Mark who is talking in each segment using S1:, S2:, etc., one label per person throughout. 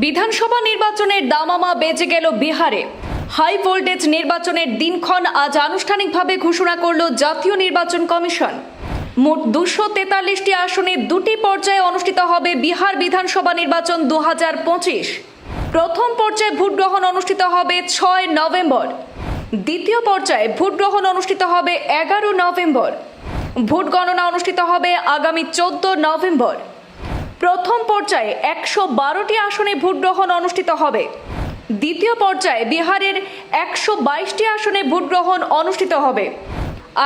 S1: বিধানসভা নির্বাচনের দামামা বেজে গেল বিহারে। হাই ভোল্টেজ নির্বাচনের দিনক্ষণ আজ আনুষ্ঠানিকভাবে ঘোষণা করল জাতীয় নির্বাচন কমিশন। মোট দুশো তেতাল্লিশটি আসনে দুটি পর্যায়ে অনুষ্ঠিত হবে বিহার বিধানসভা নির্বাচন দু হাজার পঁচিশ। প্রথম পর্যায়ে ভোট গ্রহণ অনুষ্ঠিত হবে ছয় নভেম্বর। দ্বিতীয় পর্যায়ে ভোট গ্রহণ অনুষ্ঠিত হবে এগারো নভেম্বর। ভোট গণনা অনুষ্ঠিত হবে আগামী চোদ্দ নভেম্বর। প্রথম পর্যায়ে একশো বারোটি আসনে ভোট গ্রহণ অনুষ্ঠিত হবে। দ্বিতীয় পর্যায়ে বিহারের একশো বাইশটি আসনে ভোট গ্রহণ অনুষ্ঠিত হবে।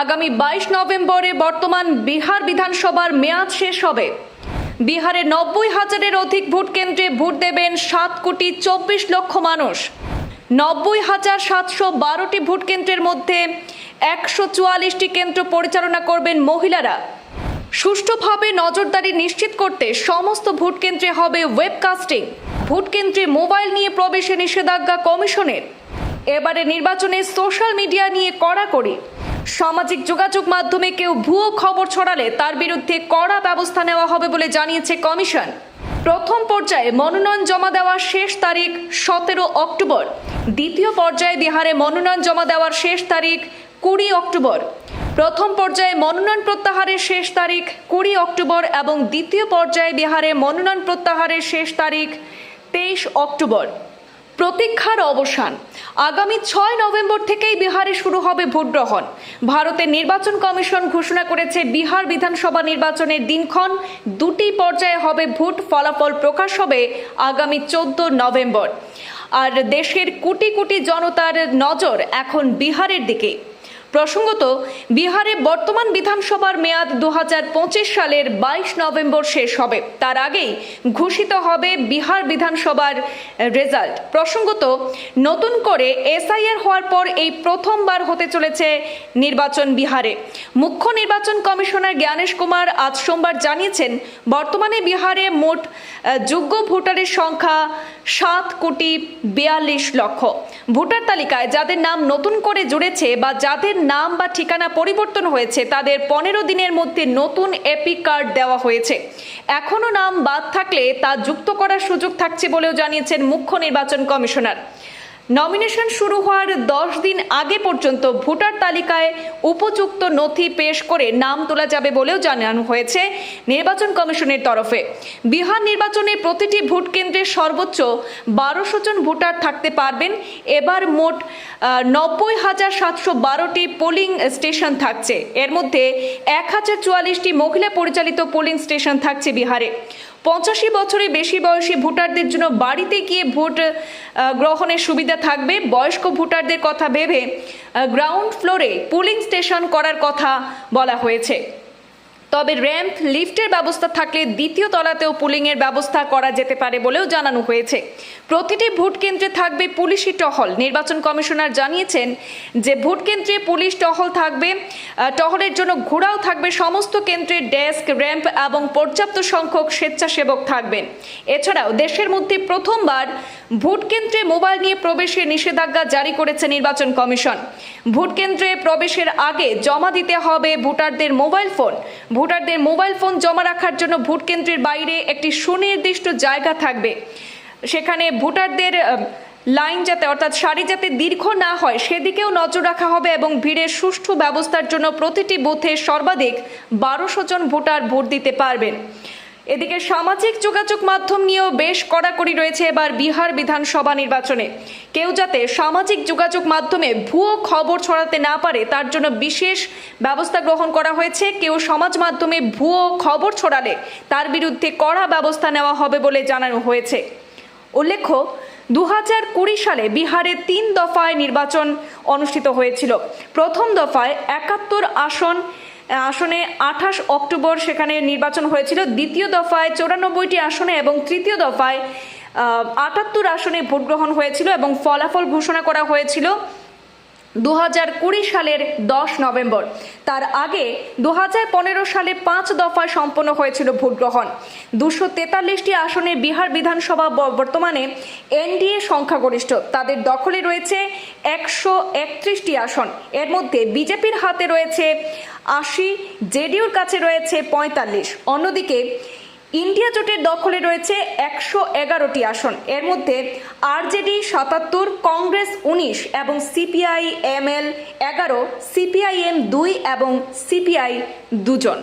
S1: আগামী বাইশ নভেম্বরে বর্তমান বিহার বিধানসভার মেয়াদ শেষ হবে। বিহারে নব্বই হাজারের অধিক ভোট কেন্দ্রে ভোট দেবেন সাত কোটি চব্বিশ লক্ষ মানুষ। নব্বই হাজার সাতশো বারোটি ভোট কেন্দ্রের মধ্যে একশো চুয়াল্লিশটি কেন্দ্র পরিচালনা করবেন মহিলারা। সুষ্ঠুভাবে নজরদারি নিশ্চিত করতে সমস্ত ভোটকেন্দ্রে হবে ওয়েবকাস্টিং। ভোট কেন্দ্রে মোবাইল নিয়ে প্রবেশে নিষেধাজ্ঞা কমিশনের। এবারে নির্বাচনে সোশ্যাল মিডিয়া নিয়ে কড়াকড়ি সামাজিক যোগাযোগ মাধ্যমে কেউ ভুয়ো খবর ছড়ালে তার বিরুদ্ধে কড়া ব্যবস্থা নেওয়া হবে বলে জানিয়েছে কমিশন। প্রথম পর্যায়ে মনোনয়ন জমা দেওয়ার শেষ তারিখ সতেরো অক্টোবর। দ্বিতীয় পর্যায়ে বিহারে মনোনয়ন জমা দেওয়ার শেষ তারিখ কুড়ি অক্টোবর। প্রথম পর্যায়ে মনোনয়ন প্রত্যাহারের শেষ তারিখ কুড়ি অক্টোবর এবং দ্বিতীয় পর্যায়ে বিহারে মনোনয়ন প্রত্যাহারের শেষ তারিখ তেইশ অক্টোবর। প্রতীক্ষার অবসান। আগামী ছয় নভেম্বর থেকেই বিহারে শুরু হবে ভোটগ্রহণ। ভারতের নির্বাচন কমিশন ঘোষণা করেছে, বিহার বিধানসভা নির্বাচনের দিনক্ষণ দুটি পর্যায়ে হবে ভোট ফলাফল প্রকাশ হবে আগামী চোদ্দ নভেম্বর। আর দেশের কোটি কোটি জনতার নজর এখন বিহারের দিকে। প্রসঙ্গত, বিহারে বর্তমান বিধানসভার মেয়াদ দু হাজার পঁচিশ সালের বাইশ নভেম্বর শেষ হবে। তার আগেই ঘোষিত হবে বিহার বিধানসভার রেজাল্ট। প্রসঙ্গত, নতুন করে এসআইআর হওয়ার পর এই প্রথমবার হতে চলেছে নির্বাচন বিহারে। মুখ্য নির্বাচন কমিশনার জ্ঞানেশ কুমার আজ সোমবার জানিয়েছেন, বর্তমানে বিহারে মোট যোগ্য ভোটারের সংখ্যা সাত কোটি বিয়াল্লিশ লক্ষ। ভোটার তালিকায় যাদের নাম নতুন করে জুড়েছে বা যাদের নাম বা ঠিকানা পরিবর্তন হয়েছে, তাদের পনেরো দিনের মধ্যে নতুন এপিক কার্ড দেওয়া হয়েছে। এখনও নাম বাদ থাকলে তা যুক্ত করার সুযোগ থাকছে বলেও জানিয়েছেন মুখ্য নির্বাচন কমিশনার। নমিনেশন শুরু হওয়ার দশ দিন আগে পর্যন্ত ভোটার তালিকায় উপযুক্ত নথি পেশ করে নাম তোলা যাবে বলেও জানানো হয়েছে নির্বাচন কমিশনের তরফে। বিহার নির্বাচনে প্রতিটি ভোট কেন্দ্রে সর্বোচ্চ বারোশো জন ভোটার থাকতে পারবেন। এবার মোট নব্বই হাজার সাতশো বারোটি পোলিং স্টেশন থাকছে। এর মধ্যে এক হাজার চুয়াল্লিশটি মহিলা পরিচালিত পোলিং স্টেশন থাকছে বিহারে। পঁচাশি বছরের বেশি বয়সী ভোটারদের জন্য বাড়িতে গিয়ে ভোট গ্রহণের সুবিধা থাকবে। বয়স্ক ভোটারদের কথা ভেবে গ্রাউন্ড ফ্লোরে পুলিং স্টেশন করার কথা বলা হয়েছে। তবে র্যাম্প লিফটের ব্যবস্থা থাকলে দ্বিতীয় তলাতেও পুলিংয়ের ব্যবস্থা করা যেতে পারে বলেও জানানো হয়েছে। প্রতিটি ভোট কেন্দ্রে থাকবে পুলিশি টহল। নির্বাচন কমিশনার জানিয়েছেন যে ভোট কেন্দ্রে পুলিশ টহল থাকবে টহলের জন্য ঘোড়াও থাকবে, সমস্ত কেন্দ্রে ডেস্ক, র্যাম্প এবং পর্যাপ্ত সংখ্যক স্বেচ্ছাসেবক থাকবেন। এছাড়াও দেশের মধ্যে প্রথমবার ভোট কেন্দ্রে মোবাইল নিয়ে প্রবেশের নিষেধাজ্ঞা জারি করেছে নির্বাচন কমিশন। ভোট কেন্দ্রে প্রবেশের আগে জমা দিতে হবে ভোটারদের মোবাইল ফোন। ভোটারদের মোবাইল ফোন জমা রাখার জন্য ভোট কেন্দ্রের বাইরে একটি সুনির্দিষ্ট জায়গা থাকবে। সেখানে ভোটারদের লাইন যাতে, অর্থাৎ সারি যাতে দীর্ঘ না হয়, সেদিকেও নজর রাখা হবে এবং ভিড়ের সুষ্ঠু ব্যবস্থার জন্য প্রতিটি বুথে সর্বাধিক বারোশো জন ভোটার ভোট দিতে পারবেন। এদিকে সামাজিক যোগাযোগ মাধ্যম নিয়েও বেশ কড়াকড়ি রয়েছে এবার বিহার বিধানসভা নির্বাচনে। কেউ যাতে সামাজিক যোগাযোগ মাধ্যমে ভুয়ো খবর ছড়াতে না পারে, তার জন্য বিশেষ ব্যবস্থা গ্রহণ করা হয়েছে। কেউ সমাজ মাধ্যমে ভুয়ো খবর ছড়ালে তার বিরুদ্ধে কড়া ব্যবস্থা নেওয়া হবে বলে জানানো হয়েছে। উল্লেখ্য দু হাজার কুড়ি সালে বিহারে তিন দফায় নির্বাচন অনুষ্ঠিত হয়েছিল। প্রথম দফায় একাত্তর আসন আসনে আঠাশ অক্টোবর সেখানে নির্বাচন হয়েছিল। দ্বিতীয় দফায় চৌরানব্বইটি আসনে এবং তৃতীয় দফায় আটাত্তর আসনে ভোট গ্রহণ হয়েছিল এবং ফলাফল ঘোষণা করা হয়েছিল। দু হাজার কুড়ি সালের দশ নভেম্বর। তার আগে দু হাজার পনেরো সালে পাঁচ দফায় সম্পন্ন হয়েছিল ভোটগ্রহণ। দুশো তেতাল্লিশটি আসনে বিহার বিধানসভা বর্তমানে এনডিএ সংখ্যাগরিষ্ঠ। তাদের দখলে রয়েছে একশো একত্রিশটি আসন। এর মধ্যে বিজেপির হাতে রয়েছে আশি, জেডিউর কাছে রয়েছে পঁয়তাল্লিশ। অন্যদিকে ইন্ডিয়া জোটের দখলে রয়েছে একশো এগারোটি আসন। এর মধ্যে আরজেডি সাতাত্তর, কংগ্রেস উনিশ এবং সিপিআই এম এল এগারো, সিপিআইএম দুই এবং সিপিআই দুজন।